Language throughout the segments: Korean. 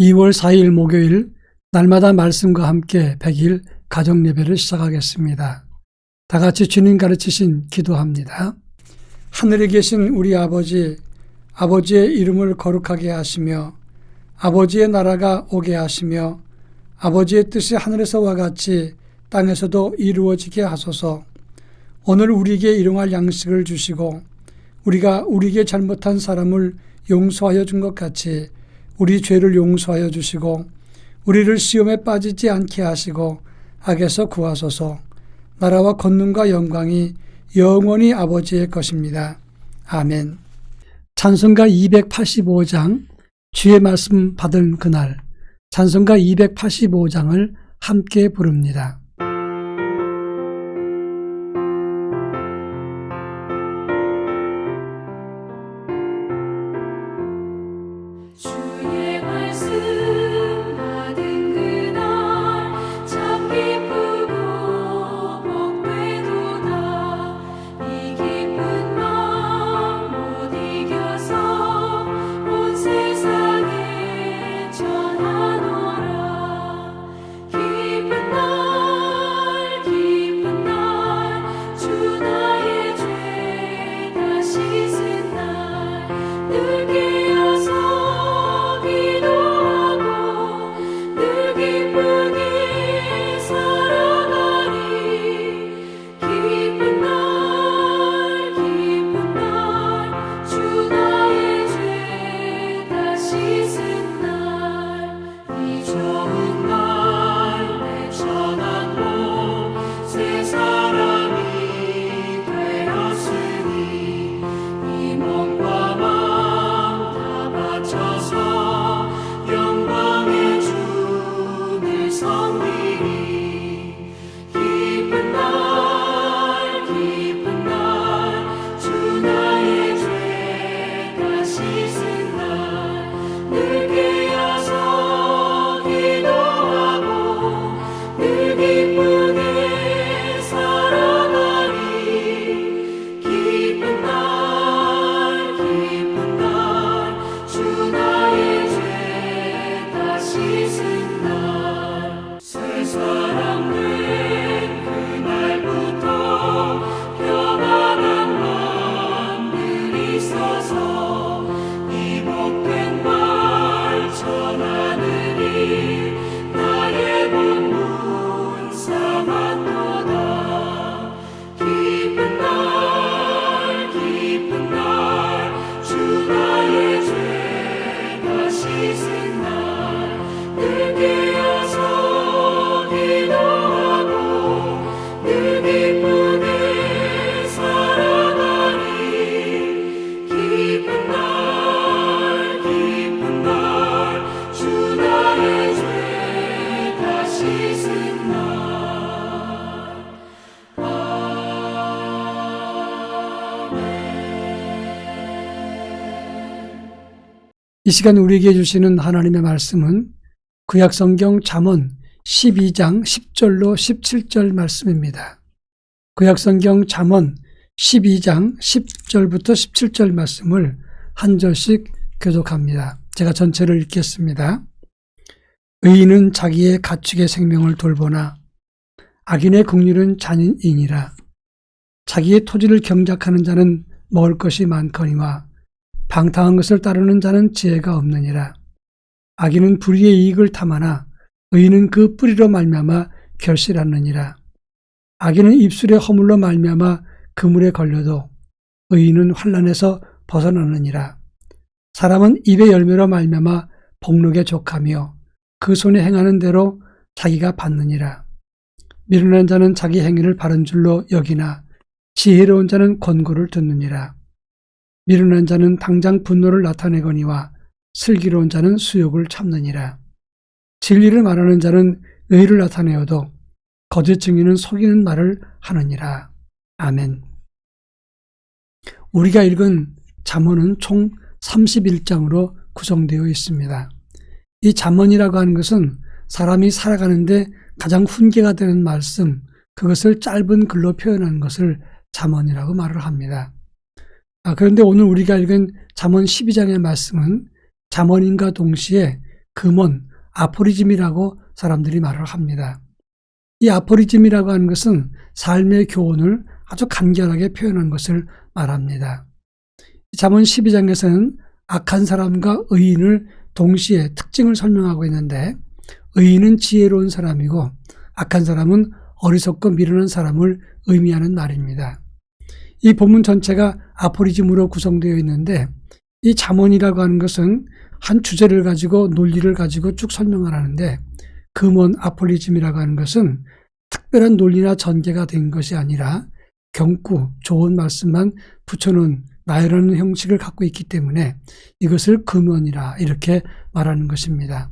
2월 4일 목요일 날마다 말씀과 함께 100일 가정 예배를 시작하겠습니다. 다 같이 주님 가르치신 기도합니다. 하늘에 계신 우리 아버지, 아버지의 이름을 거룩하게 하시며 아버지의 나라가 오게 하시며 아버지의 뜻이 하늘에서와 같이 땅에서도 이루어지게 하소서. 오늘 우리에게 일용할 양식을 주시고 우리가 우리에게 잘못한 사람을 용서하여 준 것 같이 우리 죄를 용서하여 주시고 우리를 시험에 빠지지 않게 하시고 악에서 구하소서. 나라와 권능과 영광이 영원히 아버지의 것입니다. 아멘. 찬송가 285장 주의 말씀 받은 그날 찬송가 285장을 함께 부릅니다. 이 시간 우리에게 주시는 하나님의 말씀은 구약 성경 잠언 12장 10절로 17절 말씀입니다. 구약 성경 잠언 12장 10절부터 17절 말씀을 한 절씩 교독합니다. 제가 전체를 읽겠습니다. 의인은 자기의 가축의 생명을 돌보나 악인의 국률은 잔인이니라. 자기의 토지를 경작하는 자는 먹을 것이 많거니와 방탕한 것을 따르는 자는 지혜가 없느니라. 악인은 불의의 이익을 탐하나 의인은 그 뿌리로 말미암아 결실하느니라. 악인은 입술에 허물로 말미암아 그물에 걸려도 의인은 환란에서 벗어나느니라. 사람은 입의 열매로 말미암아 복록에 족하며 그 손에 행하는 대로 자기가 받느니라. 미련한 자는 자기 행위를 바른 줄로 여기나 지혜로운 자는 권고를 듣느니라. 미련한 자는 당장 분노를 나타내거니와 슬기로운 자는 수욕을 참느니라. 진리를 말하는 자는 의를 나타내어도 거짓 증인은 속이는 말을 하느니라. 아멘. 우리가 읽은 잠언은 총 31장으로 구성되어 있습니다. 이 잠언이라고 하는 것은 사람이 살아가는데 가장 훈계가 되는 말씀, 그것을 짧은 글로 표현하는 것을 잠언이라고 말을 합니다. 아, 그런데 오늘 우리가 읽은 잠언 12장의 말씀은 잠언인과 동시에 금원, 아포리즘이라고 사람들이 말을 합니다. 이 아포리즘이라고 하는 것은 삶의 교훈을 아주 간결하게 표현한 것을 말합니다. 잠언 12장에서는 악한 사람과 의인을 동시에 특징을 설명하고 있는데 의인은 지혜로운 사람이고 악한 사람은 어리석고 미련한 사람을 의미하는 말입니다. 이 본문 전체가 아포리즘으로 구성되어 있는데 이 잠언이라고 하는 것은 한 주제를 가지고 논리를 가지고 쭉 설명을 하는데 금원 아포리즘이라고 하는 것은 특별한 논리나 전개가 된 것이 아니라 경구, 좋은 말씀만 붙여놓은 나열하는 형식을 갖고 있기 때문에 이것을 금원이라 이렇게 말하는 것입니다.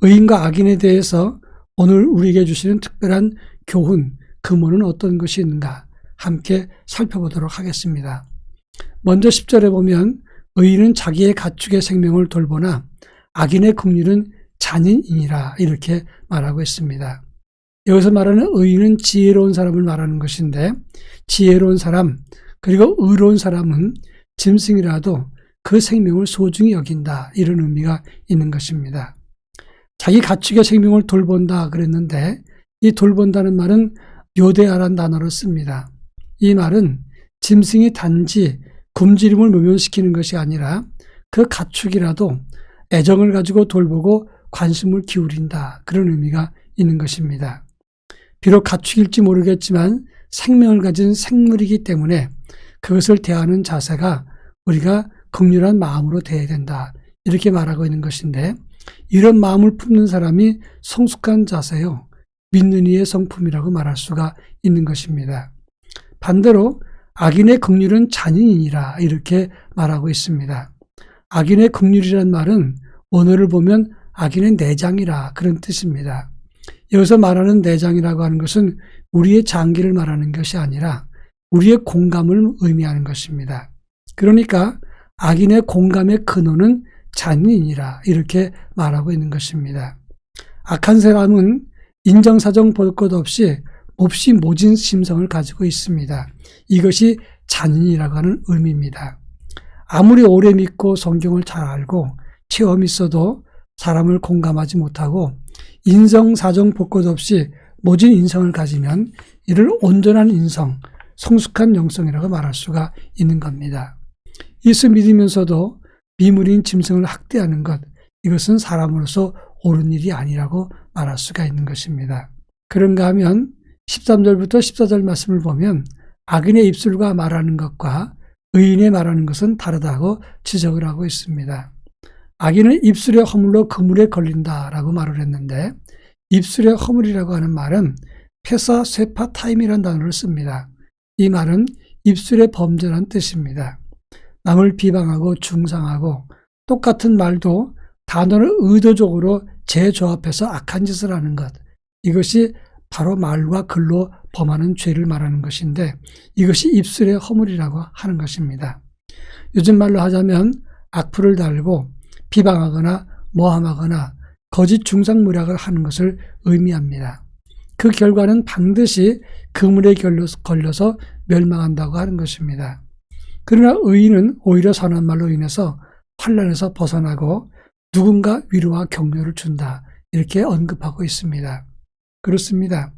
의인과 악인에 대해서 오늘 우리에게 주시는 특별한 교훈, 금원은 어떤 것이 있는가 함께 살펴보도록 하겠습니다. 먼저 10절에 보면 의인은 자기의 가축의 생명을 돌보나 악인의 긍휼은 잔인이니라 이렇게 말하고 있습니다. 여기서 말하는 의인은 지혜로운 사람을 말하는 것인데 지혜로운 사람 그리고 의로운 사람은 짐승이라도 그 생명을 소중히 여긴다 이런 의미가 있는 것입니다. 자기 가축의 생명을 돌본다 그랬는데 이 돌본다는 말은 요대아란 단어를 씁니다. 이 말은 짐승이 단지 굶주림을 모면시키는 것이 아니라 그 가축이라도 애정을 가지고 돌보고 관심을 기울인다. 그런 의미가 있는 것입니다. 비록 가축일지 모르겠지만 생명을 가진 생물이기 때문에 그것을 대하는 자세가 우리가 극률한 마음으로 대해야 된다. 이렇게 말하고 있는 것인데 이런 마음을 품는 사람이 성숙한 자세요. 믿는 이의 성품이라고 말할 수가 있는 것입니다. 반대로 악인의 극률은 잔인이니라 이렇게 말하고 있습니다. 악인의 극률이란 말은 언어를 보면 악인의 내장이라 그런 뜻입니다. 여기서 말하는 내장이라고 하는 것은 우리의 장기를 말하는 것이 아니라 우리의 공감을 의미하는 것입니다. 그러니까 악인의 공감의 근원은 잔인이라 이렇게 말하고 있는 것입니다. 악한 사람은 인정사정 볼 것 없이 몹시 모진 심성을 가지고 있습니다. 이것이 잔인이라고 하는 의미입니다. 아무리 오래 믿고 성경을 잘 알고 체험 있어도 사람을 공감하지 못하고 인성 사정 볼것 없이 모진 인성을 가지면 이를 온전한 인성, 성숙한 영성이라고 말할 수가 있는 겁니다. 예수 믿으면서도 미물인 짐승을 학대하는 것, 이것은 사람으로서 옳은 일이 아니라고 말할 수가 있는 것입니다. 그런가 하면 13절부터 14절 말씀을 보면 악인의 입술과 말하는 것과 의인의 말하는 것은 다르다고 지적을 하고 있습니다. 악인은 입술의 허물로 그물에 걸린다라고 말을 했는데 입술의 허물이라고 하는 말은 페사 쇠파 타임이라는 단어를 씁니다. 이 말은 입술의 범죄란 뜻입니다. 남을 비방하고 중상하고 똑같은 말도 단어를 의도적으로 재조합해서 악한 짓을 하는 것. 이것이 바로 말과 글로 범하는 죄를 말하는 것인데 이것이 입술의 허물이라고 하는 것입니다. 요즘 말로 하자면 악플을 달고 비방하거나 모함하거나 거짓 중상무략을 하는 것을 의미합니다. 그 결과는 반드시 그물에 걸려서 멸망한다고 하는 것입니다. 그러나 의인은 오히려 선한 말로 인해서 환란에서 벗어나고 누군가 위로와 격려를 준다. 이렇게 언급하고 있습니다. 그렇습니다.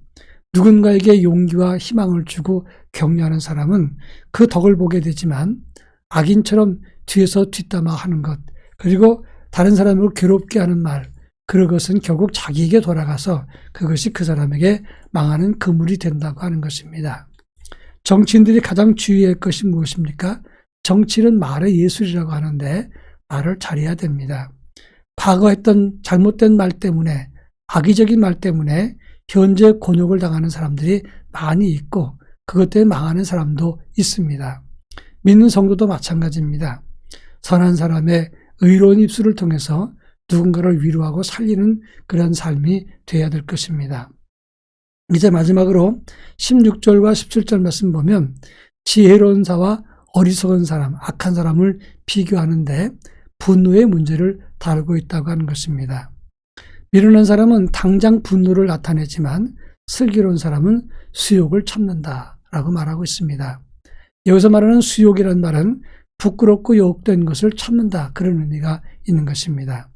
누군가에게 용기와 희망을 주고 격려하는 사람은 그 덕을 보게 되지만 악인처럼 뒤에서 뒷담화 하는 것, 그리고 다른 사람을 괴롭게 하는 말, 그런 것은 결국 자기에게 돌아가서 그것이 그 사람에게 망하는 그물이 된다고 하는 것입니다. 정치인들이 가장 주의할 것이 무엇입니까? 정치는 말의 예술이라고 하는데 말을 잘해야 됩니다. 과거 했던 잘못된 말 때문에 악의적인 말 때문에 현재 곤욕을 당하는 사람들이 많이 있고 그것 때문에 망하는 사람도 있습니다. 믿는 성도도 마찬가지입니다. 선한 사람의 의로운 입술을 통해서 누군가를 위로하고 살리는 그런 삶이 되어야 될 것입니다. 이제 마지막으로 16절과 17절 말씀 보면 지혜로운 자와 어리석은 사람, 악한 사람을 비교하는데 분노의 문제를 다루고 있다고 하는 것입니다. 미련한 사람은 당장 분노를 나타내지만 슬기로운 사람은 수욕을 참는다 라고 말하고 있습니다. 여기서 말하는 수욕이란 말은 부끄럽고 욕된 것을 참는다 그런 의미가 있는 것입니다.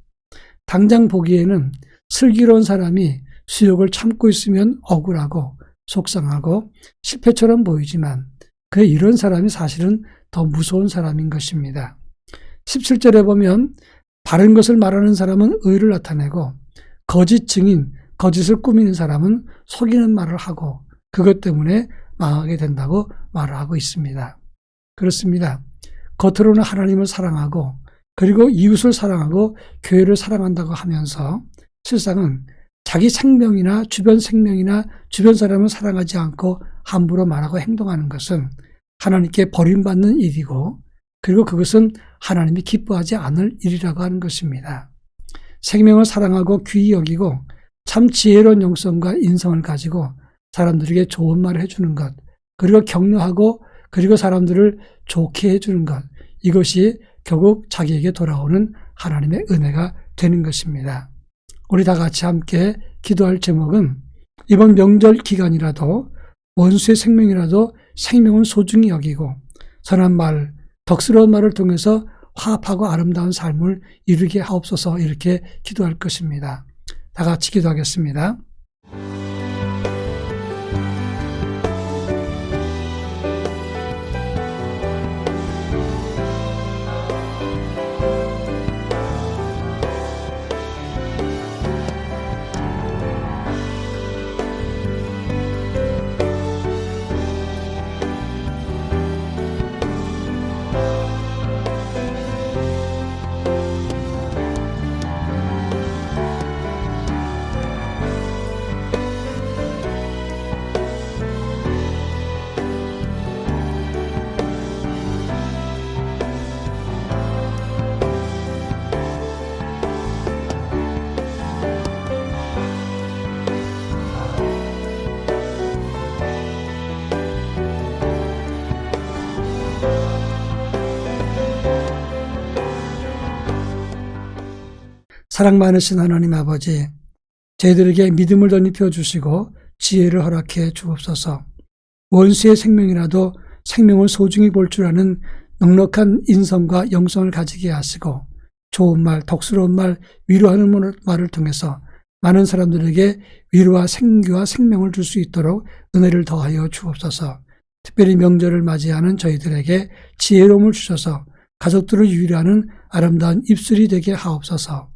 당장 보기에는 슬기로운 사람이 수욕을 참고 있으면 억울하고 속상하고 실패처럼 보이지만 그 이런 사람이 사실은 더 무서운 사람인 것입니다. 17절에 보면 바른 것을 말하는 사람은 의를 나타내고 거짓 증인, 거짓을 꾸미는 사람은 속이는 말을 하고 그것 때문에 망하게 된다고 말을 하고 있습니다. 그렇습니다. 겉으로는 하나님을 사랑하고 그리고 이웃을 사랑하고 교회를 사랑한다고 하면서 실상은 자기 생명이나 주변 생명이나 주변 사람을 사랑하지 않고 함부로 말하고 행동하는 것은 하나님께 버림받는 일이고 그리고 그것은 하나님이 기뻐하지 않을 일이라고 하는 것입니다. 생명을 사랑하고 귀히 여기고 참 지혜로운 영성과 인성을 가지고 사람들에게 좋은 말을 해주는 것, 그리고 격려하고 그리고 사람들을 좋게 해주는 것, 이것이 결국 자기에게 돌아오는 하나님의 은혜가 되는 것입니다. 우리 다 같이 함께 기도할 제목은 이번 명절 기간이라도 원수의 생명이라도 생명은 소중히 여기고 선한 말, 덕스러운 말을 통해서 화합하고 아름다운 삶을 이루게 하옵소서 이렇게 기도할 것입니다. 다 같이 기도하겠습니다. 사랑 많으신 하나님 아버지, 저희들에게 믿음을 덧입혀 주시고 지혜를 허락해 주옵소서. 원수의 생명이라도 생명을 소중히 볼 줄 아는 넉넉한 인성과 영성을 가지게 하시고 좋은 말, 덕스러운 말, 위로하는 말을 통해서 많은 사람들에게 위로와 생기와 생명을 줄 수 있도록 은혜를 더하여 주옵소서. 특별히 명절을 맞이하는 저희들에게 지혜로움을 주셔서 가족들을 위로하는 아름다운 입술이 되게 하옵소서.